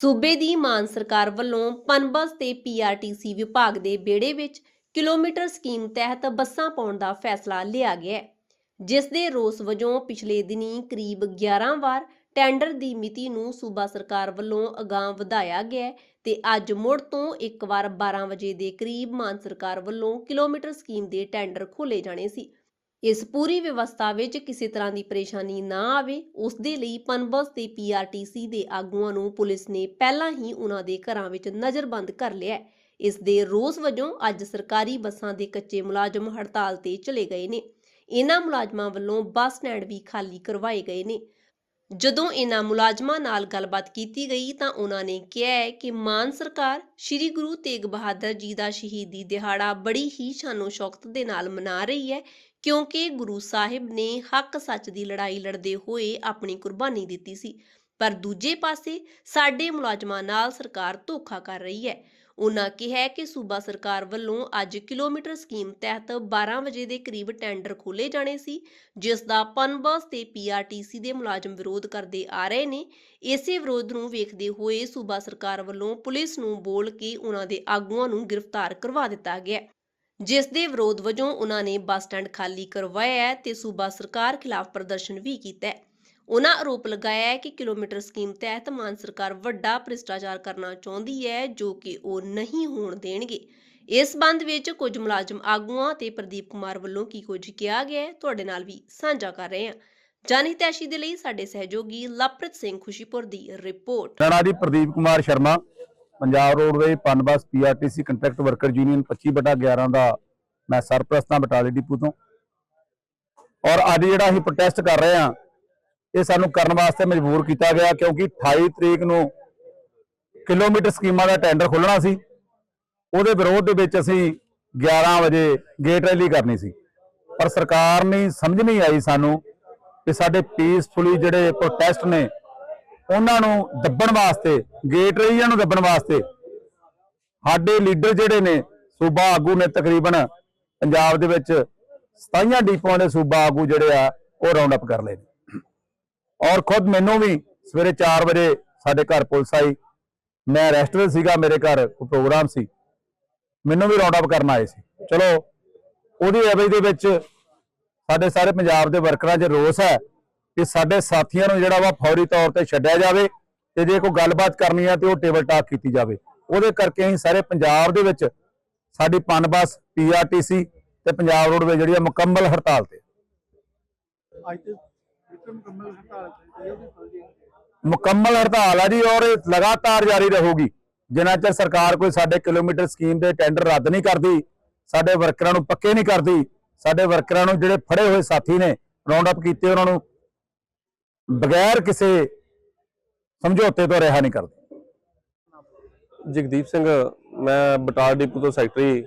ਸੂਬੇ ਦੀ ਮਾਨ ਸਰਕਾਰ ਵੱਲੋਂ ਪਨਬਸ ਤੇ ਪੀਆਰਟੀਸੀ ਵਿਭਾਗ ਦੇ ਬੇੜੇ ਵਿੱਚ ਕਿਲੋਮੀਟਰ ਸਕੀਮ ਤਹਿਤ ਬੱਸਾਂ ਪਾਉਣ ਦਾ ਫੈਸਲਾ ਲਿਆ ਗਿਆ ਹੈ, ਜਿਸ ਦੇ ਰੋਸ ਵਜੋਂ ਪਿਛਲੇ ਦਿਨੀ ਕਰੀਬ 11 ਵਾਰ ਟੈਂਡਰ ਦੀ ਮਿਤੀ ਨੂੰ ਸੂਬਾ ਸਰਕਾਰ ਵੱਲੋਂ ਅਗਾਂਹ ਵਧਾਇਆ ਗਿਆ ਤੇ ਅੱਜ ਮੁੜ ਤੋਂ ਇੱਕ ਵਾਰ 12 ਵਜੇ ਦੇ ਕਰੀਬ ਮਾਨ ਸਰਕਾਰ ਵੱਲੋਂ ਕਿਲੋਮੀਟਰ ਸਕੀਮ ਦੇ ਟੈਂਡਰ ਖੋਲੇ ਜਾਣੇ ਸੀ। ਇਸ ਪੂਰੀ ਵਿਵਸਥਾ ਵਿੱਚ ਕਿਸੇ ਤਰ੍ਹਾਂ ਦੀ ਪਰੇਸ਼ਾਨੀ ਨਾ ਆਵੇ ਉਸ ਦੇ ਲਈ ਪਨਬਸ ਤੇ ਪੀਆਰਟੀਸੀ ਦੇ ਆਗੂਆਂ ਨੂੰ ਪੁਲਿਸ ਨੇ ਪਹਿਲਾਂ ਹੀ ਉਹਨਾਂ ਦੇ ਘਰਾਂ ਵਿੱਚ ਨਜ਼ਰਬੰਦ ਕਰ ਲਿਆ ਇਸ ਦੇ ਰੋਸ ਵਜੋਂ ਅੱਜ ਸਰਕਾਰੀ ਬੱਸਾਂ ਦੇ ਕੱਚੇ ਮੁਲਾਜ਼ਮ ਹੜਤਾਲ ਤੇ ਚਲੇ ਗਏ ਨੇ। ਇਹਨਾਂ ਮੁਲਾਜ਼ਮਾਂ ਵੱਲੋਂ ਬੱਸ ਸਟੈਂਡ ਵੀ ਖਾਲੀ ਕਰਵਾਏ ਗਏ ਨੇ। ਜਦੋਂ ਇਹਨਾਂ ਮੁਲਾਜ਼ਮਾਂ ਨਾਲ ਗੱਲਬਾਤ ਕੀਤੀ ਗਈ ਤਾਂ ਉਹਨਾਂ ਨੇ ਕਿਹਾ ਹੈ ਕਿ ਮਾਨ ਸਰਕਾਰ ਸ੍ਰੀ ਗੁਰੂ ਤੇਗ ਬਹਾਦਰ ਜੀ ਦਾ ਸ਼ਹੀਦੀ ਦਿਹਾੜਾ ਬੜੀ ਹੀ ਸ਼ਾਨੋ ਸ਼ੌਕਤ ਦੇ ਨਾਲ ਮਨਾ ਰਹੀ ਹੈ, ਕਿਉਂਕਿ ਗੁਰੂ ਸਾਹਿਬ ਨੇ ਹੱਕ ਸੱਚ ਦੀ ਲੜਾਈ ਲੜਦੇ ਹੋਏ ਆਪਣੀ ਕੁਰਬਾਨੀ ਦਿੱਤੀ ਸੀ। ਪਰ ਦੂਜੇ ਪਾਸੇ ਸਾਡੇ ਮੁਲਾਜ਼ਮਾਂ ਨਾਲ ਸਰਕਾਰ ਧੋਖਾ ਕਰ ਰਹੀ ਹੈ। ਉਨ੍ਹਾਂ ਕਿਹਾ ਕਿ ਸੂਬਾ ਸਰਕਾਰ ਵੱਲੋਂ ਅੱਜ ਕਿਲੋਮੀਟਰ ਸਕੀਮ ਤਹਿਤ 12 ਵਜੇ ਦੇ ਕਰੀਬ ਟੈਂਡਰ ਖੋਲੇ ਜਾਣੇ ਸੀ, ਜਿਸ ਦਾ ਪਨਬਸ ਤੇ ਪੀਆਰਟੀਸੀ ਦੇ ਮੁਲਾਜ਼ਮ ਵਿਰੋਧ ਕਰਦੇ ਆ ਰਹੇ ਨੇ। ਇਸੇ ਵਿਰੋਧ ਨੂੰ ਵੇਖਦੇ ਹੋਏ ਸੂਬਾ ਸਰਕਾਰ ਵੱਲੋਂ ਪੁਲਿਸ ਨੂੰ ਬੋਲ ਕੇ ਉਹਨਾਂ ਦੇ ਆਗੂਆਂ ਨੂੰ ਗ੍ਰਿਫਤਾਰ ਕਰਵਾ ਦਿੱਤਾ ਗਿਆ। ਜਿਸ ਦੇ ਵਿਰੋਧ ਵਜੋਂ ਉਨ੍ਹਾਂ ਨੇ ਬੱਸ ਸਟੈਂਡ ਖਾਲੀ ਕਰਵਾਇਆ ਹੈ ਤੇ ਸੂਬਾ ਸਰਕਾਰ ਖਿਲਾਫ ਪ੍ਰਦਰਸ਼ਨ ਵੀ ਕੀਤਾ। ਹੈ ਉਹਨਾਂ ਆਰੋਪ ਲਗਾਇਆ ਹੈ ਕਿ ਕਿਲੋਮੀਟਰ ਸਕੀਮ ਤਹਿਤ ਮਾਨ ਸਰਕਾਰ ਵੱਡਾ ਭ੍ਰਿਸ਼ਟਾਚਾਰ ਕਰਨਾ ਚਾਹੁੰਦੀ ਹੈ, ਜੋ ਕਿ ਉਹ ਨਹੀਂ ਹੋਣ ਦੇਣਗੇ। ਇਸ ਸੰਬੰਧ ਵਿੱਚ ਕੁਝ ਮੁਲਾਜ਼ਮ ਆਗੂਆਂ ਤੇ ਪ੍ਰਦੀਪ ਕੁਮਾਰ ਵੱਲੋਂ ਕੀ ਕੁਝ ਕਿਹਾ ਗਿਆ ਹੈ, ਤੁਹਾਡੇ ਨਾਲ ਵੀ ਸਾਂਝਾ ਕਰ ਰਹੇ ਹਾਂ। ਜਨਹਿਤੈਸ਼ੀ ਦੇ ਲਈ ਸਾਡੇ ਸਹਿਯੋਗੀ ਲਵਪ੍ਰੀਤ ਸਿੰਘ ਖੁਸ਼ੀਪੁਰ ਦੀ ਰਿਪੋਰਟ। ਮੇਰਾ ਜੀ Pradeep Kumar Sharma, Punjab roadways Punbus PRTC contract worker union 25 ਬਟਾ 11 ਦਾ ਮੈਂ ਸਰਪ੍ਰਸਤਾਂ ਬਟਾਲੇ ਡਿਪੂ ਤੋਂ। ਔਰ ਅੱਜ ਜਿਹੜਾ ਅਸੀਂ ਪ੍ਰੋਟੈਸਟ ਕਰ ਰਹੇ ਹਾਂ ਇਹ ਸਾਨੂੰ ਕਰਨ ਵਾਸਤੇ ਮਜਬੂਰ ਕੀਤਾ ਗਿਆ ਕਿਉਂਕਿ 28 ਤਰੀਕ ਨੂੰ ਕਿਲੋਮੀਟਰ ਸਕੀਮਾਂ ਦਾ ਟੈਂਡਰ ਖੁੱਲਣਾ ਸੀ। ਉਹਦੇ ਵਿਰੋਧ ਦੇ ਵਿੱਚ ਅਸੀਂ 11 ਵਜੇ ਗੇਟ ਰੈਲੀ ਕਰਨੀ ਸੀ। ਪਰ ਸਰਕਾਰ ਨੇ ਸਮਝ ਨਹੀਂ ਆਈ ਸਾਨੂੰ ਕਿ ਸਾਡੇ ਪੀਸਫੁਲੀ ਜਿਹੜੇ ਪ੍ਰੋਟੈਸਟ ਨੇ, ਉਹਨਾਂ ਨੂੰ ਦੱਬਣ ਵਾਸਤੇ, ਗੇਟ ਰੈਲੀਆਂ ਨੂੰ ਦੱਬਣ ਵਾਸਤੇ ਸਾਡੇ ਲੀਡਰ ਜਿਹੜੇ ਨੇ, ਸੂਬਾ ਆਗੂ ਨੇ ਤਕਰੀਬਨ ਪੰਜਾਬ ਦੇ ਵਿੱਚ 27 ਡੀਪੋਆਂ ਦੇ ਸੂਬਾ ਆਗੂ ਜਿਹੜੇ ਆ, ਉਹ ਰਾਉਂਡ ਅਪ ਕਰ ਲਏ ਨੇ। ਔਰ ਖੁਦ ਮੈਨੂੰ ਵੀ ਸਵੇਰੇ 4 ਵਜੇ ਸਾਡੇ ਘਰ ਪੁਲਿਸ ਆਈ। ਮੈਂ ਰੈਸਟ ਸੀਗਾ, ਮੇਰੇ ਘਰ ਕੋਈ ਪ੍ਰੋਗਰਾਮ ਸੀ। ਮੈਨੂੰ ਵੀ ਰਾਉਂਡ ਅਪ ਕਰਨ ਆਏ ਸੀ। ਚਲੋ, ਉਹਦੀ ਐਵਜ ਦੇ ਵਿੱਚ ਸਾਡੇ ਸਾਰੇ ਪੰਜਾਬ ਦੇ ਵਰਕਰਾਂ 'ਚ ਰੋਸ ਹੈ ਕਿ ਸਾਡੇ ਸਾਥੀਆਂ ਨੂੰ ਜਿਹੜਾ ਵਾ ਫੌਰੀ ਤੌਰ ਤੇ ਛੱਡਿਆ ਜਾਵੇ ਤੇ ਜੇ ਕੋਈ ਗੱਲਬਾਤ ਕਰਨੀ ਆ ਤੇ ਉਹ ਟੇਬਲ ਟਾਕ ਕੀਤੀ ਜਾਵੇ। ਉਹਦੇ ਕਰਕੇ ਅਸੀਂ ਸਾਰੇ ਪੰਜਾਬ ਦੇ ਵਿੱਚ ਸਾਡੀ ਪਨਬਸ ਪੀਆਰਟੀਸੀ ਤੇ ਪੰਜਾਬ ਰੋਡਵੇ ਜਿਹੜੀ ਆ ਮੁਕੰਮਲ ਹੜਤਾਲ ਤੇ। ਅੱਜ ਮੁਕੰਮਲ ਹੜਤਾਲ ਆ ਜੀ ਔਰ ਇਹ ਲਗਾਤਾਰ ਜਾਰੀ ਰਹੂਗੀ। ਜਿੰਨਾ ਚਿਰ ਸਰਕਾਰ ਕੋਈ ਸਾਡੇ ਕਿਲੋਮੀਟਰ ਸਕੀਮ ਦੇ ਟੈਂਡਰ ਰੱਦ ਨਹੀਂ ਕਰਦੀ ਸਾਡੇ ਵਰਕਰਾਂ ਨੂੰ ਪੱਕੇ ਨਹੀਂ ਕਰਦੀ ਸਾਡੇ ਵਰਕਰਾਂ ਨੂੰ ਜਿਹੜੇ ਫੜੇ ਹੋਏ ਸਾਥੀ ਨੇ ਰਾਉਂਡ ਅਪ ਕੀਤੇ ਉਹਨਾਂ ਨੂੰ ਬਗੈਰ ਕਿਸੇ ਸਮਝੌਤੇ ਤੋਂ ਰਿਹਾ ਨਹੀਂ ਕਰਦੀ। ਜਗਦੀਪ ਸਿੰਘ ਮੈਂ ਬਟਾਲ ਡਿਪੂ ਤੋਂ ਸੈਕਟਰੀ।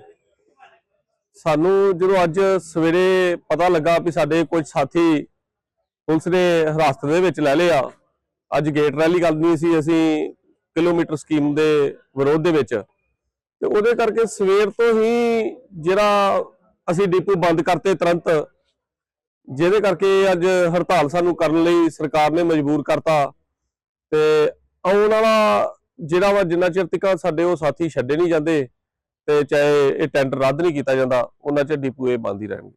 ਸਾਨੂੰ ਜਦੋਂ ਅੱਜ ਸਵੇਰੇ ਪਤਾ ਲੱਗਾ ਵੀ ਸਾਡੇ ਕੁਝ ਸਾਥੀ ਪੁਲਿਸ ਨੇ ਹਿਰਾਸਤ ਦੇ ਵਿੱਚ ਲੈ ਲਿਆ। ਅੱਜ ਗੇਟ ਰੈਲੀ ਕਰਨੀ ਸੀ ਅਸੀਂ ਕਿਲੋਮੀਟਰ ਸਕੀਮ ਦੇ ਵਿਰੋਧ ਦੇ ਵਿੱਚ। ਤੇ ਉਹਦੇ ਕਰਕੇ ਸਵੇਰ ਤੋਂ ਹੀ ਜਿਹੜਾ ਅਸੀਂ ਡਿਪੂ ਬੰਦ ਕਰਤੇ ਤੁਰੰਤ, ਜਿਹਦੇ ਕਰਕੇ ਅੱਜ ਹੜਤਾਲ ਸਾਨੂੰ ਕਰਨ ਲਈ ਸਰਕਾਰ ਨੇ ਮਜਬੂਰ ਕਰਤਾ। ਤੇ ਆਉਣ ਵਾਲਾ ਜਿਹੜਾ ਵਾ ਜਿੰਨਾ ਚਿਰ ਤੱਕ ਸਾਡੇ ਉਹ ਸਾਥੀ ਛੱਡੇ ਨਹੀਂ ਜਾਂਦੇ, ਤੇ ਚਾਹੇ ਇਹ ਟੈਂਡਰ ਰੱਦ ਨਹੀਂ ਕੀਤਾ ਜਾਂਦਾ, ਉਹਨਾਂ ਚਿਰ ਡਿਪੂ ਇਹ ਬੰਦ ਹੀ ਰਹਿਣਗੇ।